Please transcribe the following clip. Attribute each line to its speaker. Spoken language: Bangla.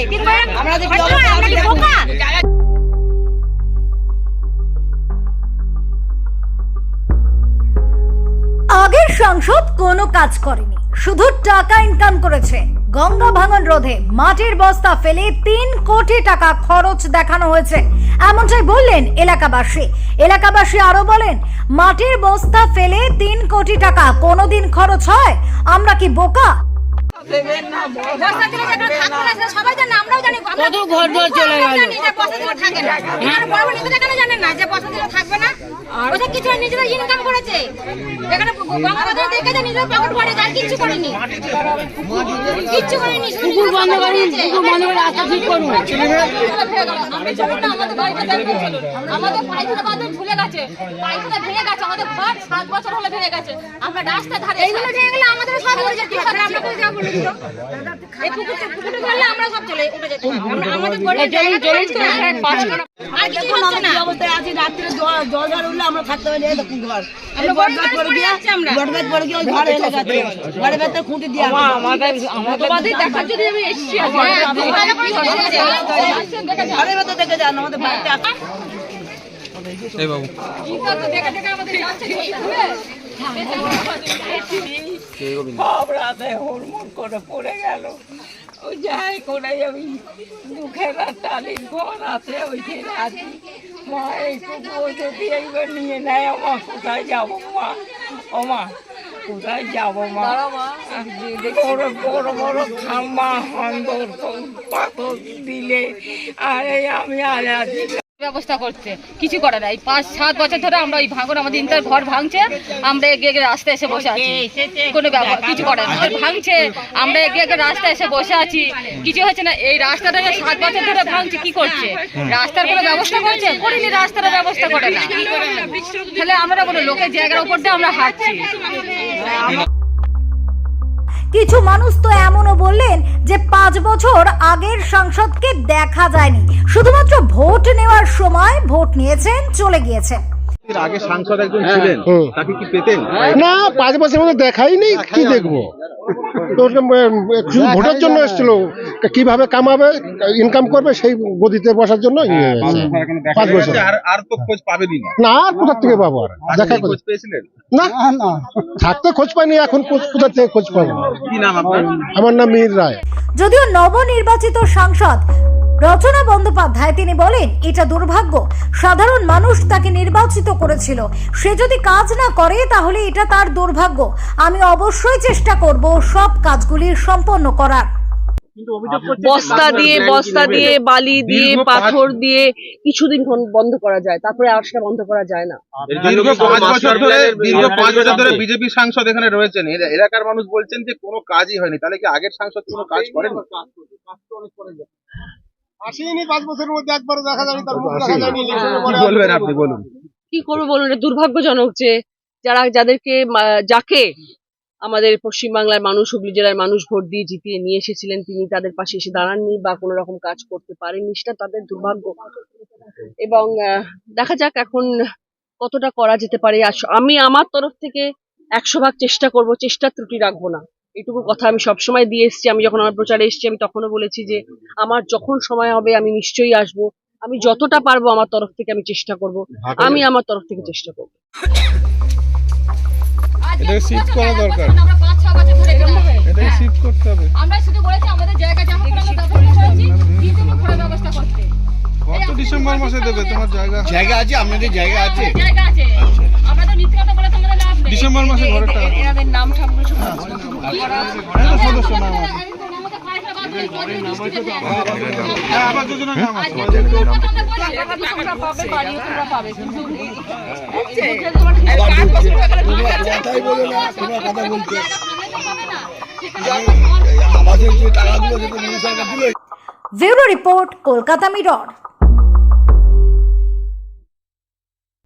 Speaker 1: আমরা কি বোকা?
Speaker 2: আগের সাংসদ কোনো কাজ করেনি। শুধু টাকা ইনকাম করেছে। গঙ্গা ভাঙন রোধে মাটির বস্তা ফেলে তিন কোটি টাকা খরচ দেখানো হয়েছে। এমনটাই বললেন এলাকাবাসী। এলাকাবাসী আরও বলেন মাটির বস্তা ফেলে তিন কোটি টাকা কোনোদিন খরচ হয়? আমরা কি বোকা?
Speaker 1: বস্তা দিলে যেটা থাকবে না সবাই জানে আমরাও জানি। কত ঘর ঘর চলে গেল। জানি যে বস্তা দিলে থাকে না। বড় বড় নেতারা কেন জানেন না যে বস্তা থাকবে না? ওটা কিছু নিজেরা ইনকাম করেছে। এখানে গঙ্গাবাজারে দেখে যে নিজের পকেট ভরে আর কিচ্ছু করেনি। কিচ্ছু করেনি পুকুর বন্ধ করেনি পুকুর বন্ধ করে রাস্তা ঠিক করুন। আমরা যাব না আমাদের বাড়িতে দেখো আমাদের পায়খানা বাঁধে ঝুলে গেছে। পায়খানা ভেঙে গেছে। আমাদের ঘর সাত বছর হলে ভেঙে গেছে। আমরা রাস্তা ধারে এইগুলো ভেঙে গেলে আমাদের সব উড়ে যেতে হবে আমরা আমাদের
Speaker 3: থাকতে পারি দেখুন ঘর খুঁটি দিয়ে
Speaker 1: তোমাদের দেখার জন্য আমি এসেছি
Speaker 3: ঘরে ভেতরে দেখে যান আমাদের বাড়িতে
Speaker 4: এই বাবু
Speaker 5: সব রাতে হুড়মুড় করে পড়ে গেল। ওই যাই করে ওই দুঃখের টালির ঘর আছে ওইখানে আছি মা একটু যদি এইবার নিয়ে নেয় মা কোথায় যাব মা? ও মা কোথায় যাব মা? বড় বড় বড় হন্দর পাথর দিলে আরে আমি আর আছি
Speaker 6: ব্যবস্থা করছে। কিছু করে না। এই পাঁচ, সাত বছর ধরে আমরা ওই ভাঙন, আমাদের ইন্টার ঘর ভাঙছে। আমরা এগিয়ে এগিয়ে রাস্তায় এসে বসে আছি। কোনো ব্যবহার, কিছু করে না। ভাঙছে, আমরা এগিয়ে এগিয়ে রাস্তায় এসে বসে আছি। কিছু হচ্ছে না। এই রাস্তাটা যে সাত বছর ধরে ভাঙছে, কি করছে? রাস্তার কোনো ব্যবস্থা করছে? করিনি রাস্তার ব্যবস্থা করে না। তাহলে আমরা কোনো লোকের জায়গার উপর দিয়ে আমরা হাঁটছি।
Speaker 2: কিছু মানুষ তো এমনও বললেন যে পাঁচ বছর আগের সাংসদকে দেখা যায়নি। শুধুমাত্র ভোট নেওয়ার সময় ভোট নিয়েছেন, চলে গিয়েছেন।
Speaker 4: আগে সাংসদ একজন ছিলেন তাকে কি পেতেন?
Speaker 7: না পাঁচ বছরের মধ্যে দেখাই নেই কি দেখব? তো ওটা, উম, শুধু ভোটের জন্য এসেছিল কীভাবে কামাবে ইনকাম করবে সেই গদিতে বসার জন্য ইয়ে পাঁচ বছর
Speaker 4: আর আর তো খোঁজ পাবেনই না।
Speaker 7: না আর কোথা থেকে পাবো আর? দেখা
Speaker 4: খোঁজ পেয়েছিলেন?
Speaker 7: না না থাকতে খোঁজ পাইনি এখন কোথ- কোথা থেকে খোঁজ পাবো?
Speaker 4: কি নাম আপনার?
Speaker 7: আমার নাম মীর রায়।
Speaker 2: যদিও নবনির্বাচিত সাংসদ রচনা বন্দ্যোপাধ্যায় তিনি বলেন এটা দুর্ভাগ্য। সাধারণ মানুষ তাকে নির্বাচিত করেছিল। সে যদি কাজ না করে তাহলে এটা তার দুর্ভাগ্য। আমি অবশ্যই চেষ্টা করব সব কাজগুলি সম্পন্ন করার।
Speaker 8: বস্তা দিয়ে বস্তা দিয়ে বালি দিয়ে পাথর দিয়ে কিছুদিন বন্ধ করা যায়। তারপরে আর সেটা বন্ধ করা যায় না।
Speaker 4: দীর্ঘ পাঁচ বছর ধরে দীর্ঘ পাঁচ বছর ধরে বিজেপি সাংসদ এখানে রয়েছেন। এলাকার মানুষ বলছেন যে কোনো কাজই হয়নি। তাহলে কি আগের সাংসদ কোনো কাজ করেন?
Speaker 7: আসেনি পাঁচ বছরের মধ্যে একবারও দেখা যায়নি তার মুখ দেখা যায়নি
Speaker 4: কি বলবেন আপনি বলুন।
Speaker 8: কি করব বলুন এটা দুর্ভাগ্যজনক যে যারা যাদেরকে যাকে আমাদের পশ্চিমবাংলার মানুষ হুগলি জেলার মানুষ ভোট দিয়ে জিতিয়ে নিয়ে এসেছিলেন তিনি তাদের পাশে এসে দাঁড়াননি বা কোনো রকম কাজ করতে পারেননি সেটা তাদের দুর্ভাগ্য। এবং আহ, দেখা যাক এখন কতটা করা যেতে পারে। আস- আমি আমার তরফ থেকে একশো ভাগ চেষ্টা করব চেষ্টা ত্রুটি রাখব না। এইটুকু কথা আমি সবসময় দিয়ে এসেছি। আমি যখন আমার প্রচারে এসেছি আমি তখনও বলেছি যে আমার যখন সময় হবে আমি নিশ্চয়ই আসব। আমি যতটা পারব আমার তরফ থেকে আমি চেষ্টা করব। আমি আমার তরফ থেকে চেষ্টা করব।
Speaker 4: এটাকে শিফট করা দরকার
Speaker 6: আমরা পাঁচ ছ বছর ধরে এখানে আছি।
Speaker 4: এটাকে শিফট করতে হবে।
Speaker 6: আমরা শুধু বলেছি আমাদের জায়গা জমা করে আমরা ব্যবস্থা ঘোরার ব্যবস্থা করতে।
Speaker 4: কত ডিসেম্বর মাসে দেবে? তোমার জায়গা?
Speaker 9: জায়গা আছে আপনাদের জায়গা আছে।
Speaker 6: জায়গা আছে। আমরা তো মিথ্যে বলে তো লাভ নেই।
Speaker 4: ডিসেম্বর মাসে ঘরের
Speaker 2: ব্যুরো রিপোর্ট কলকাতা মিরর